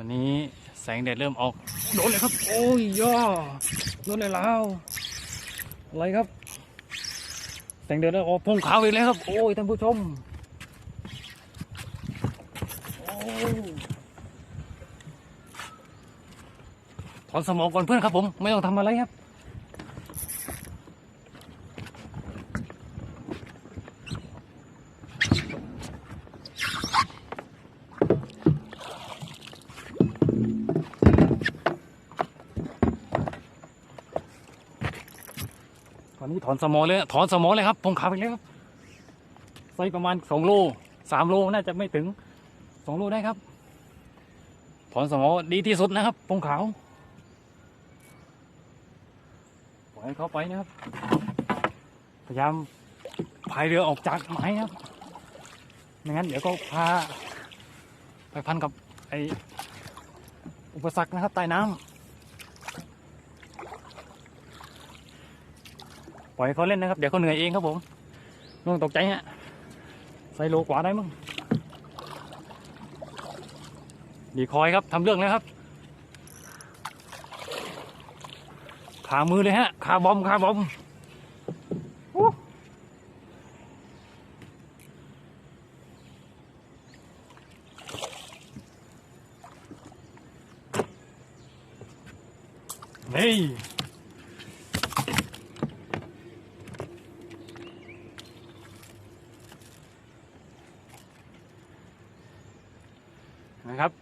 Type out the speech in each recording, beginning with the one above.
อนนี้แสงแดดเริ่มออก โดนเลยครับ โอ้ยย่อโดนเลยแล้วอะไรครับ แสงแดดเริ่มออกพงขาวอีกแล้วครับ โอ้ยท่านผู้ชมอถอนสมองก่อนเพื่อนครับผม ไม่ต้องทำอะไรครับ ตอนนี้ถอนสมอเลยถอนสมอเลยครับพงขาวอีกแล้วครับไซส์ประมาณสองโลสามโลน่าจะไม่ถึงสองโลได้ครับ ถอนสมอดีที่สุดนะครับพงขาวปล่อยเขาไปนะครับ พยายามพายเรือออกจากไม้นะครับไม่งั้นเดี๋ยวก็พาไปพันกับไออุปสรรคนะครับใต้น้ำ ปล่อยเขาเล่นนะครับ เดี๋ยวเขาเหนื่อยเองครับผมน้องตกใจฮะใส่โลกว่าได้มั้งดีคอยครับทำเรื่องแล้วครับ ขามือเลยฮะขาบอมขาบอมโอ้เฮ้ย นะครับ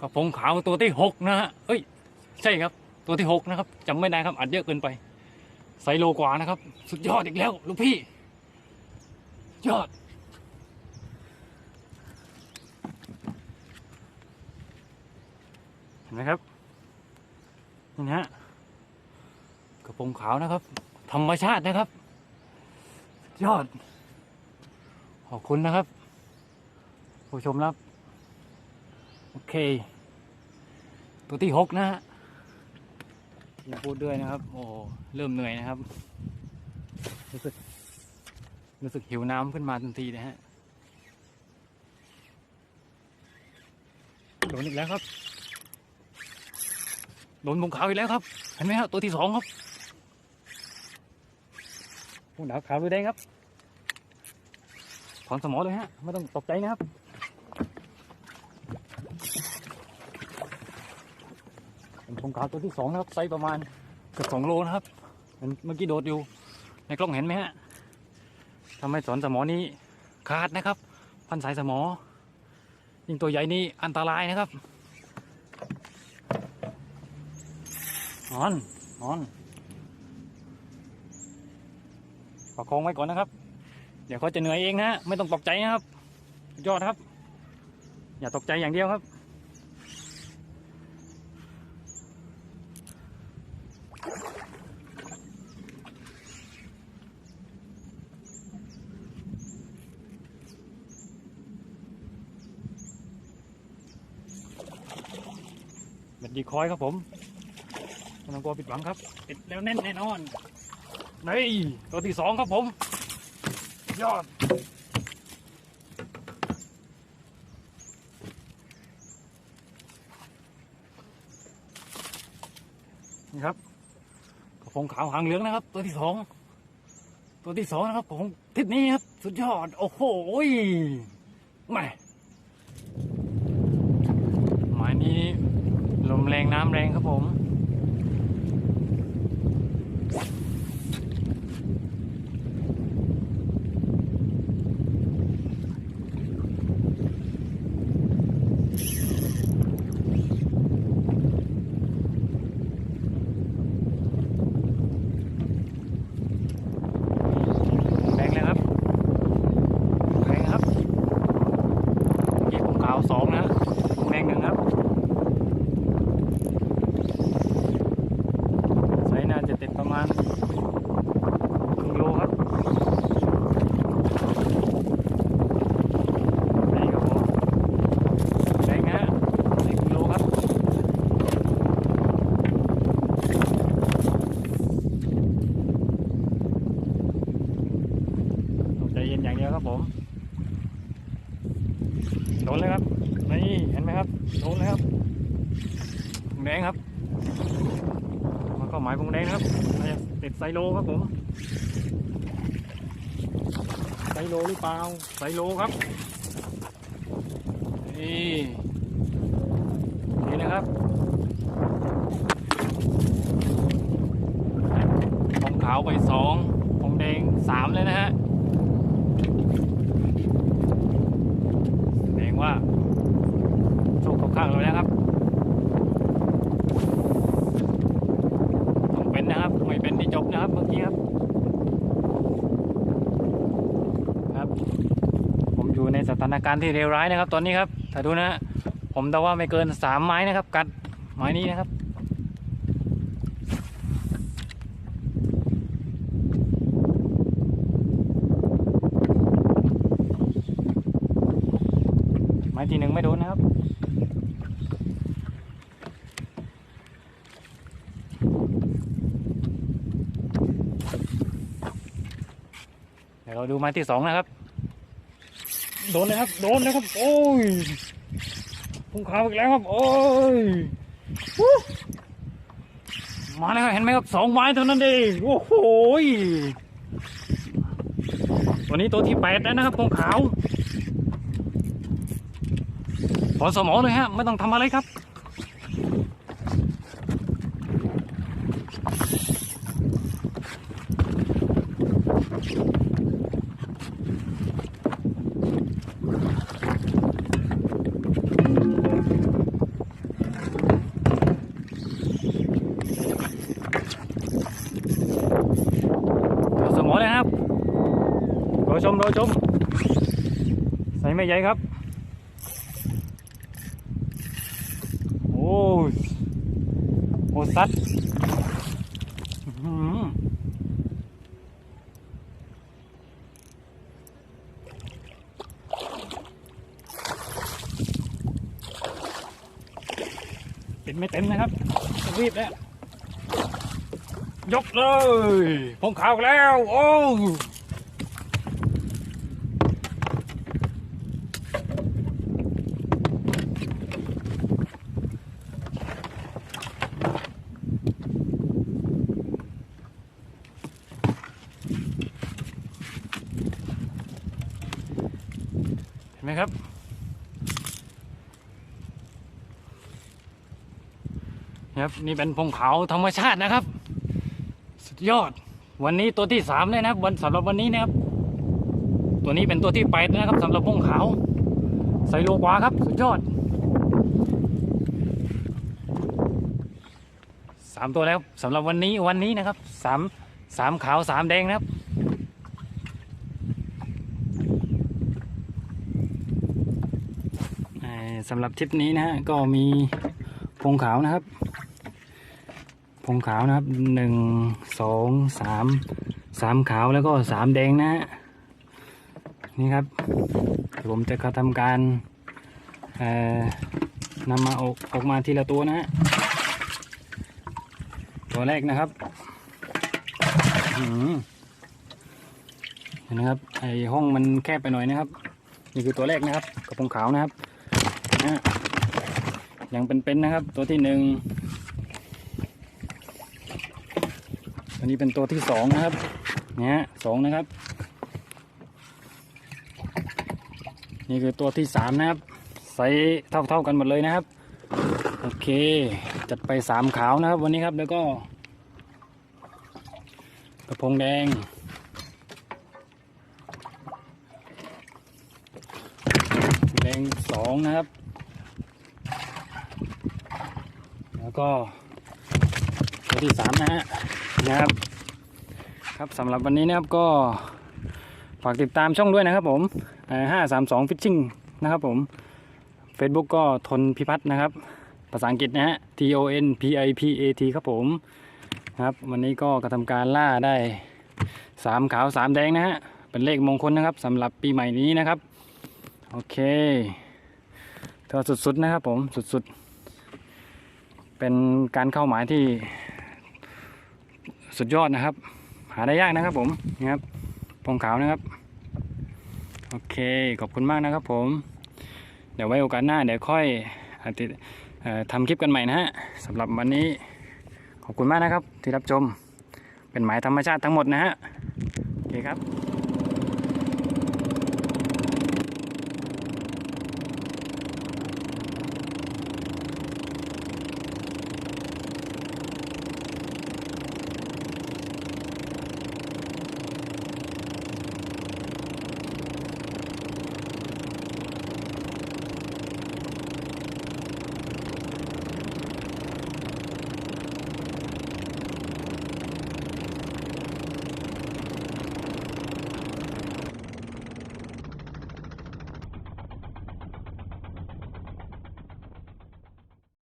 กระพงขาวตัวที่หกนะฮะเอ้ย ใช่ครับ ตัวที่หกนะครับจำไม่ได้ครับอัดเยอะเกินไปไซโลกว่านะครับ สุดยอดอีกแล้วลูกพี่ ยอด เห็นไหมครับ นี่นะฮะกระพงขาวนะครับ ธรรมชาตินะครับ ยอด ขอบคุณนะครับ ผู้ชมครับ โอเค ตัวที่หกนะฮะยังพูดด้วยนะครับ โอ้เริ่มเหนื่อยนะครับ รู้สึก รู้สึกหิวน้ำขึ้นมาทันทีนะฮะโดนอีกแล้วครับโดนมุงขาวอีกแล้วครับ เห็นไหมครับตัวที่สองครับมุงดาวขาวดูแดงครับ ถอนสมอเลยฮะ ไม่ต้องตกใจนะครับ เป็นพงขาวตัวที่สองนะครับไซส์ประมาณเกือบสองโลนะครับเห็นเมื่อกี้โดดอยู่ ในกล้องเห็นไหมฮะทำให้สอนสมอนี้ขาดนะครับ พันสายสมอยิ่งตัวใหญ่นี่อันตรายนะครับนอนนอนประคองไว้ก่อนนะครับ เดี๋ยวเขาจะเหนื่อยเองนะฮะไม่ต้องตกใจนะครับสุดยอดครับ อย่าตกใจอย่างเดียวครับ คอยครับผมไม่ต้องกลัวผิดหวังครับ ติดแล้วแน่นแน่นอนนี่ตัวที่สองครับผม ยอด นี่ครับกระพงขาวหางเหลืองนะครับ ตัวที่สองตัวที่สองนะครับผมทิศนี้ครับ สุดยอด โอ้โหแหม่หมายนี้ ล มแรงน้ำแรงครับผม แรงเลยครับแรงครับเมื่อกี้ผมขาวสองนะผมแรงหนึ่งครับ ไซส์น่าจะติดประมาณ ย็นอย่างเดียวครับผมโดนเลยครับนี่เห็นไหมครับโดนเลยครับพงแดงครับแล้วก็หมายพงแดงนะครับน่าจะติด ไซโลครับผม ไซโลหรือเปล่า ไซโลครับ นี่นี่นะครับทองขาวไปสองทองแดงสามเลยนะฮะ แสดงว่า โชคเข้าข้างเราแล้วครับ ต้องเป็นนะครับ ไม่เป็นที่จบนะ ครับเมื่อกี้ครับ ครับ ผมอยู่ในสถานการณ์ที่เลวร้ายนะครับ ตอนนี้ครับถ้าดูนะผมเดาว่าไม่เกินสามไม้นะครับ กัดไม้นี้นะครับไม้ที่หนึ่งไม่โดนนะครับ เดี๋ยวเราดูไม้ที่สองนะครับ โดนเลยครับ โดนเลยครับ โอ้ยพุ่งขาวอีกแล้วครับ โอ้ยวู้มาแล้วครับเห็นไหมครับสองไม้เท่านั้นเองโอ้โหยตัวนี้ตัวที่แปดแล้วนะครับพุ่งขาวขอสมองเลยฮะไม่ต้องทำอะไรครับ ขอสมองเลยครับ รอชม ใส่ไม่ใหญ่ครับ โอ้ยโอซัดเป็นไม่เต็มนะครับ รีบแล้ว ยกเลยพงขาวแล้ว โอ้เห็นไหมครับ ครับนี่เป็นพงขาธรรมชาตินะครับ สุดยอด วันนี้ตัวที่สามเลยนะครับ วันสำหรับวันนี้นะครับ ตัวนี้เป็นตัวที่แปดนะครับสำหรับพงขาใส่โลกว่าครับ สุดยอดสามตัวแล้วสำหรับวันนี้วันนี้นะครับสามสามขาวสามแดงนะครับสำหรับทริปนี้นะฮะก็มีพงขาวนะครับ พงขาวนะครับหนึ่งสองสามสามขาวแล้วก็สามแดงนะฮะนี่ครับผมจะทำการเอ่อนำมาออกออกมาทีละตัวนะฮะตัวแรกนะครับเห็นนะครับไอห้องมันแคบไปหน่อยนะครับ นี่คือตัวแรกนะครับกระพงขาวนะครับนะยังเป็นๆนะครับ ตัวที่หนึ่ง อันนี้เป็นตัวที่สองนะครับเนี่ยสองนะครับ นี่คือตัวที่สามนะครับไซส์เท่าเท่าๆกันหมดเลยนะครับ โอเค จัดไปสามขาวนะครับ วันนี้ครับแล้วก็ กระพงแดงแดงสองนะครับ แล้วก็ตัวที่สามนะฮะ นะครับ ครับสำหรับวันนี้นะครับก็ฝากติดตามช่องด้วยนะครับผมห้าสามสองฟิชชิ่งนะครับผม Facebook ก็ทนพิพัฒน์นะครับ ภาษาอังกฤษนะฮะ T O N P I P A T ครับผมครับวันนี้ก็กระทำการล่าได้สามขาวสามแดงนะฮะเป็นเลขมงคลนะครับสำหรับปีใหม่นี้นะครับ โอเคเธอสุดๆนะครับผมสุดๆ เป็นการเข้าหมายที่ สุดยอดนะครับ หาได้ยากนะครับผมนะครับพงขาวนะครับ โอเคขอบคุณมากนะครับผม เดี๋ยวไว้โอกาสหน้าเดี๋ยวค่อยติดทำคลิปกันใหม่นะฮะสำหรับวันนี้ขอบคุณมากนะครับที่รับชมเป็นหมายธรรมชาติทั้งหมดนะฮะโอเคครับ